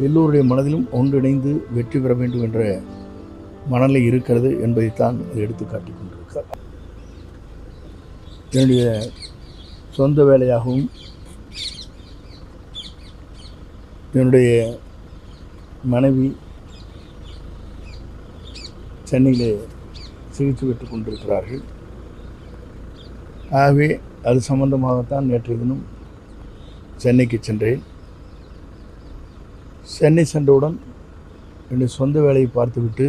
எல்லோருடைய மனதிலும் ஒன்றிணைந்து வெற்றி பெற வேண்டும் என்ற மனநிலை இருக்கிறது என்பதைத்தான் அது எடுத்து காட்டிக் கொண்டிருக்கிறார் என்னுடைய சொந்த வேலையாகவும் என்னுடைய மனைவி சென்னையிலே சிகிச்சை பெற்றுக் கொண்டிருக்கிறார்கள். ஆகவே அது சம்பந்தமாகத்தான் நேற்றைய தினம் சென்னைக்கு சென்றேன். சென்னை சென்றவுடன் என்னுடைய சொந்த வேலையை பார்த்துவிட்டு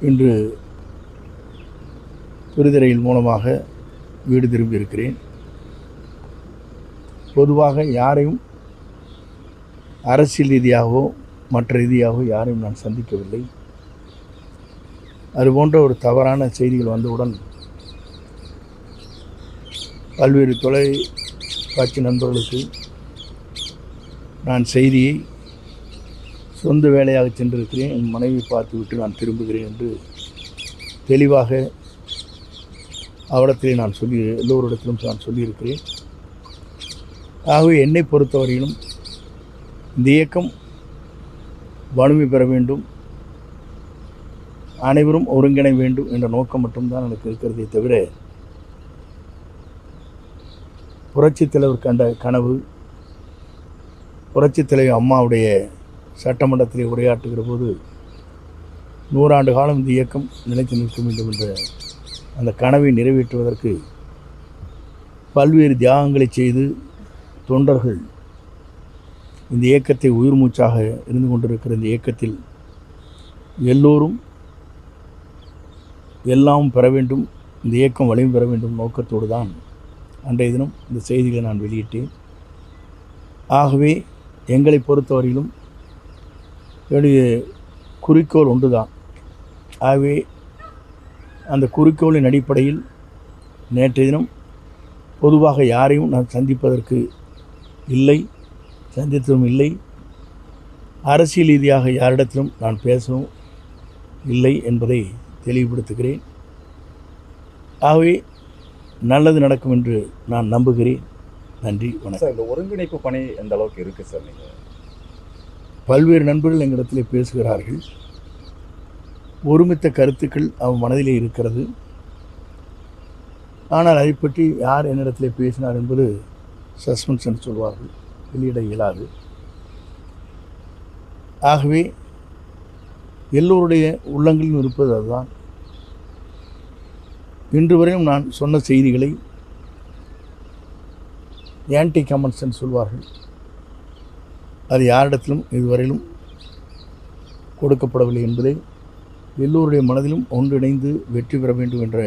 இன்று துரிதரையில் மூலமாக வீடு திரும்பி இருக்கிறேன் பொதுவாக யாரையும் அரசியல் ரீதியாகவோ மற்ற ரீதியாகவோ யாரையும் நான் சந்திக்கவில்லை. அது போன்ற ஒரு தவறான செய்திகள் வந்தவுடன் பல்வேறு தொலைக்காட்சி நண்பர்களுக்கு நான் செய்தியை சொந்த வேலையாக சென்றிருக்கிறேன். என் மனைவி பார்த்துவிட்டு நான் திரும்புகிறேன் என்று தெளிவாக அவரிடத்திலே நான் சொல்லி எல்லோரிடத்திலும் நான் சொல்லியிருக்கிறேன். ஆகவே என்னை பொறுத்தவரையிலும் இந்த இயக்கம் வலிமை பெற வேண்டும். அனைவரும் ஒருங்கிணை வேண்டும் என்ற நோக்கம் மட்டும்தான் எனக்கு இருக்கிறதே தவிர புரட்சித் தலைவர் கண்ட கனவு புரட்சித் தலைவர் அம்மாவுடைய சட்டமன்றத்தில் உரையாற்றுகிற போது நூறாண்டு காலம் இந்த இயக்கம் நிலைத்து நிற்க வேண்டும் என்ற அந்த கனவை நிறைவேற்றுவதற்கு பல்வேறு தியாகங்களை செய்து தொண்டர்கள் இந்த இயக்கத்தை உயிர் மூச்சாக இருந்து கொண்டிருக்கிற இந்த இயக்கத்தில் எல்லோரும் எல்லாம் பெற வேண்டும் இந்த இயக்கம் வலிமை பெற வேண்டும் நோக்கத்தோடு தான் அன்றைய தினம் இந்த செய்திகளை நான் வெளியிட்டேன். ஆகவே எங்களை பொறுத்தவரையிலும் என்னுடைய குறிக்கோள் ஒன்றுதான். ஆகவே அந்த குறிக்கோளின் அடிப்படையில் நேற்றைய தினம் பொதுவாக யாரையும் நான் சந்திப்பதற்கு இல்லை சந்தித்ததும் இல்லை. அரசியல் ரீதியாக யாரிடத்திலும் நான் பேசவும் இல்லை என்பதை தெளிவுபடுத்துகிறேன். ஆகவே நல்லது நடக்கும் என்று நான் நம்புகிறேன். நன்றி வணக்கம். சார் இந்த ஒருங்கிணைப்பு பணி எந்த அளவுக்கு இருக்கு சார் நீங்க? பல்வேறு நண்பர்கள் எங்களிடத்தில் பேசுகிறார்கள். ஒருமித்த கருத்துக்கள் அவன் மனதிலே இருக்கிறது. ஆனால் அதை பற்றி யார் என்னிடத்தில் பேசினார் என்பது சஸ்பென்ஸ் என்று சொல்வார்கள். வெளியிட இயலாது. ஆகவே எல்லோருடைய உள்ளங்களிலும் இருப்பது அதுதான். இன்று வரையும் நான் சொன்ன செய்திகளை ஆன்டி கமெண்ட்ஸ் என்று சொல்வார்கள். அது யாரிடத்திலும் இதுவரையிலும் கொடுக்கப்படவில்லை என்பதை எல்லோருடைய மனதிலும் ஒன்றிணைந்து வெற்றி பெற வேண்டும் என்ற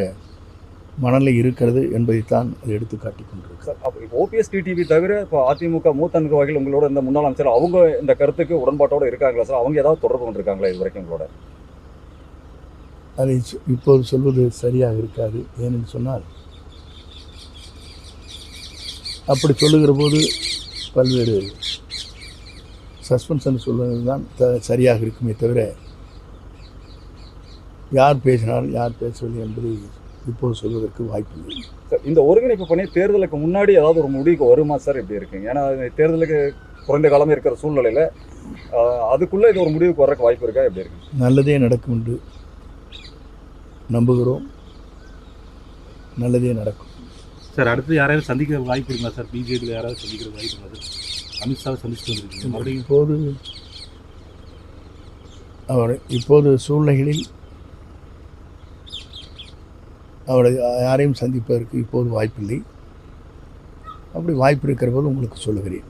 மனநிலை இருக்கிறது என்பதைத்தான் அது எடுத்து காட்டிக் கொண்டிருக்கிறது. சார் அப்போ இப்போ ஓபிஎஸ் டிடிவி தவிர இப்போ அதிமுக மூத்த நிர்வாகிகள் உங்களோட இந்த முன்னாள் அமைச்சர் அவங்க இந்த கருத்துக்கு உடன்பாட்டோட இருக்காங்களா சார்? அவங்க ஏதாவது தொடர்பு கொண்டிருக்காங்களா இது வரைக்கும் உங்களோட? அதை இப்போது சொல்வது சரியாக இருக்காது. ஏனென்று சொன்னால் அப்படி சொல்லுகிற போது பல்வேறு சஸ்பென்ஸ் என்று சொல்வது தான் த சரியாக இருக்குமே தவிர யார் பேசினார் யார் பேசவில்லை என்பதை இப்போது சொல்வதற்கு வாய்ப்பில்லை சார் இந்த ஒருங்கிணைப்பு பணி தேர்தலுக்கு முன்னாடி ஏதாவது ஒரு முடிவுக்கு வருமா சார்? இப்படி இருக்குங்க ஏன்னா தேர்தலுக்கு குறைந்த காலமே இருக்கிற சூழ்நிலையில அதுக்குள்ள இது ஒரு முடிவுக்கு வர்றதுக்கு வாய்ப்பு இருக்கா? எப்படி இருக்கு? நல்லதே நடக்கும் என்று நம்புகிறோம். நல்லதே நடக்கும். சார் அடுத்து யாரையாவது சந்திக்கிற வாய்ப்பு இருக்குமா சார்? பிஜேபியில் யாராவது சந்திக்கிற வாய்ப்பு இருக்கா சார்? அமித்ஷாவை சந்திச்சுட்டு வந்திருக்கீங்க. மறுபடியும் இப்போது அவர் இப்போது சூழ்நிலைகளில் அவரை யாரையும் சந்திப்பதற்கு இப்போது வாய்ப்பில்லை. அப்படி வாய்ப்பு இருக்கிற போது உங்களுக்கு சொல்லுகிறேன்.